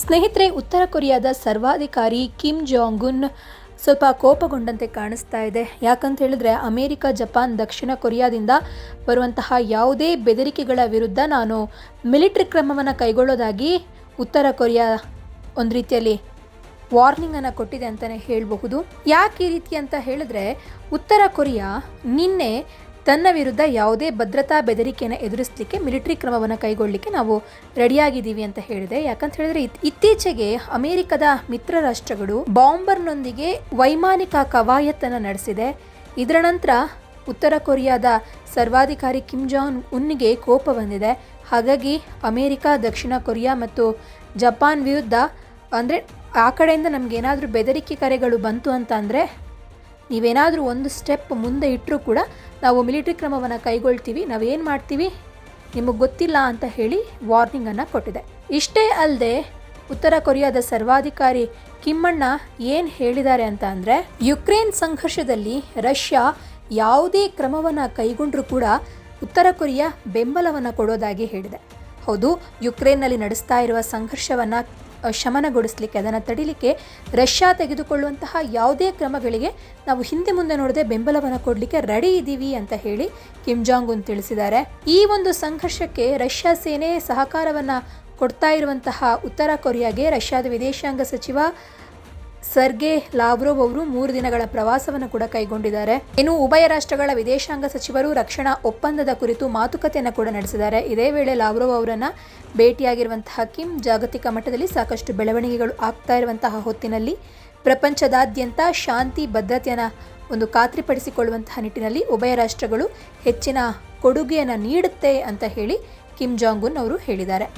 ಸ್ನೇಹಿತರೆ, ಉತ್ತರ ಕೊರಿಯಾದ ಸರ್ವಾಧಿಕಾರಿ ಕಿಮ್ ಜಾಂಗ್ ಉನ್ ಸ್ವಲ್ಪ ಕೋಪಗೊಂಡಂತೆ ಕಾಣಿಸ್ತಾ ಇದೆ. ಯಾಕಂತ ಹೇಳಿದ್ರೆ, ಅಮೆರಿಕ, ಜಪಾನ್, ದಕ್ಷಿಣ ಕೊರಿಯಾದಿಂದ ಬರುವಂತಹ ಯಾವುದೇ ಬೆದರಿಕೆಗಳ ವಿರುದ್ಧ ನಾನು ಮಿಲಿಟರಿ ಕ್ರಮವನ್ನು ಕೈಗೊಳ್ಳೋದಾಗಿ ಉತ್ತರ ಕೊರಿಯಾ ಒಂದು ರೀತಿಯಲ್ಲಿ ವಾರ್ನಿಂಗ್ ಅನ್ನು ಕೊಟ್ಟಿದೆ ಅಂತಲೇ ಹೇಳಬಹುದು. ಯಾಕೆ ಈ ರೀತಿ ಅಂತ ಹೇಳಿದ್ರೆ, ಉತ್ತರ ಕೊರಿಯಾ ನಿನ್ನೆ ತನ್ನ ವಿರುದ್ಧ ಯಾವುದೇ ಭದ್ರತಾ ಬೆದರಿಕೆಯನ್ನು ಎದುರಿಸಲಿಕ್ಕೆ ಮಿಲಿಟರಿ ಕ್ರಮವನ್ನು ಕೈಗೊಳ್ಳಲಿಕ್ಕೆ ನಾವು ರೆಡಿಯಾಗಿದ್ದೀವಿ ಅಂತ ಹೇಳಿದೆ. ಯಾಕಂತ ಹೇಳಿದ್ರೆ ಇತ್- ಇತ್ತೀಚೆಗೆ ಅಮೆರಿಕದ ಮಿತ್ರ ರಾಷ್ಟ್ರಗಳು ಬಾಂಬರ್ನೊಂದಿಗೆ ವೈಮಾನಿಕ ಕವಾಯತ್ತನ್ನು ನಡೆಸಿದೆ. ಇದರ ನಂತರ ಉತ್ತರ ಕೊರಿಯಾದ ಸರ್ವಾಧಿಕಾರಿ ಕಿಮ್ ಜಾನ್ ಉನ್ನಿಗೆ ಕೋಪ ಬಂದಿದೆ. ಹಾಗಾಗಿ ಅಮೆರಿಕ, ದಕ್ಷಿಣ ಕೊರಿಯಾ ಮತ್ತು ಜಪಾನ್ ವಿರುದ್ಧ ಅಂದರೆ ಆ ಕಡೆಯಿಂದ ನಮಗೇನಾದರೂ ಬೆದರಿಕೆ ಕರೆಗಳು ಬಂತು ಅಂತ ಅಂದರೆ ನೀವೇನಾದರೂ ಒಂದು ಸ್ಟೆಪ್ ಮುಂದೆ ಇಟ್ಟರೂ ಕೂಡ ನಾವು ಮಿಲಿಟರಿ ಕ್ರಮವನ್ನು ಕೈಗೊಳ್ತೀವಿ, ನಾವೇನು ಮಾಡ್ತೀವಿ? ನಿಮಗೆ ಗೊತ್ತಿಲ್ಲ ಅಂತ ಹೇಳಿ ವಾರ್ನಿಂಗನ್ನು ಕೊಟ್ಟಿದೆ. ಇಷ್ಟೇ ಅಲ್ಲದೆ ಉತ್ತರ ಕೊರಿಯಾದ ಸರ್ವಾಧಿಕಾರಿ ಕಿಮ್ಮಣ್ಣ ಏನು ಹೇಳಿದ್ದಾರೆ ಅಂತ ಅಂದರೆ, ಯುಕ್ರೇನ್ ಸಂಘರ್ಷದಲ್ಲಿ ರಷ್ಯಾ ಯಾವುದೇ ಕ್ರಮವನ್ನು ಕೈಗೊಂಡರೂ ಕೂಡ ಉತ್ತರ ಕೊರಿಯಾ ಬೆಂಬಲವನ್ನು ಕೊಡೋದಾಗಿ ಹೇಳಿದೆ. ಹೌದು, ಯುಕ್ರೇನ್ನಲ್ಲಿ ನಡೆಸ್ತಾ ಇರುವ ಸಂಘರ್ಷವನ್ನು ಶಮನಗೊಳಿಸಲಿಕ್ಕೆ, ಅದನ್ನು ತಡಿಲಿಕ್ಕೆ ರಷ್ಯಾ ತೆಗೆದುಕೊಳ್ಳುವಂತಹ ಯಾವುದೇ ಕ್ರಮಗಳಿಗೆ ನಾವು ಹಿಂದೆ ಮುಂದೆ ನೋಡದೆ ಬೆಂಬಲವನ್ನು ಕೊಡಲಿಕ್ಕೆ ರೆಡಿ ಇದ್ದೀವಿ ಅಂತ ಹೇಳಿ ಕಿಮ್ ಜಾಂಗ್ ಉನ್ ತಿಳಿಸಿದ್ದಾರೆ. ಈ ಒಂದು ಸಂಘರ್ಷಕ್ಕೆ ರಷ್ಯಾ ಸೇನೆ ಸಹಕಾರವನ್ನು ಕೊಡ್ತಾ ಇರುವಂತಹ ಉತ್ತರ ಕೊರಿಯಾಗೆ ರಷ್ಯಾದ ವಿದೇಶಾಂಗ ಸಚಿವ ಸರ್ಗೆ ಲಾವ್ರೋವ್ ಅವರು ಮೂರು ದಿನಗಳ ಪ್ರವಾಸವನ್ನು ಕೂಡ ಕೈಗೊಂಡಿದ್ದಾರೆ. ಇನ್ನು ಉಭಯ ರಾಷ್ಟ್ರಗಳ ವಿದೇಶಾಂಗ ಸಚಿವರು ರಕ್ಷಣಾ ಒಪ್ಪಂದದ ಕುರಿತು ಮಾತುಕತೆಯನ್ನು ಕೂಡ ನಡೆಸಿದ್ದಾರೆ. ಇದೇ ವೇಳೆ ಲಾವ್ರೋವ್ ಅವರನ್ನ ಭೇಟಿಯಾಗಿರುವಂತಹ ಕಿಮ್ ಜಾಗತಿಕ ಮಟ್ಟದಲ್ಲಿ ಸಾಕಷ್ಟು ಬೆಳವಣಿಗೆಗಳು ಆಗ್ತಾ ಇರುವಂತಹ ಹೊತ್ತಿನಲ್ಲಿ ಪ್ರಪಂಚದಾದ್ಯಂತ ಶಾಂತಿ ಬದ್ಧತೆಯನ್ನು ಒಂದು ಖಾತ್ರಿಪಡಿಸಿಕೊಳ್ಳುವಂತಹ ನಿಟ್ಟಿನಲ್ಲಿ ಉಭಯ ರಾಷ್ಟ್ರಗಳು ಹೆಚ್ಚಿನ ಕೊಡುಗೆಯನ್ನು ನೀಡುತ್ತೆ ಅಂತ ಹೇಳಿ ಕಿಮ್ ಜಾಂಗುನ್ ಅವರು ಹೇಳಿದ್ದಾರೆ.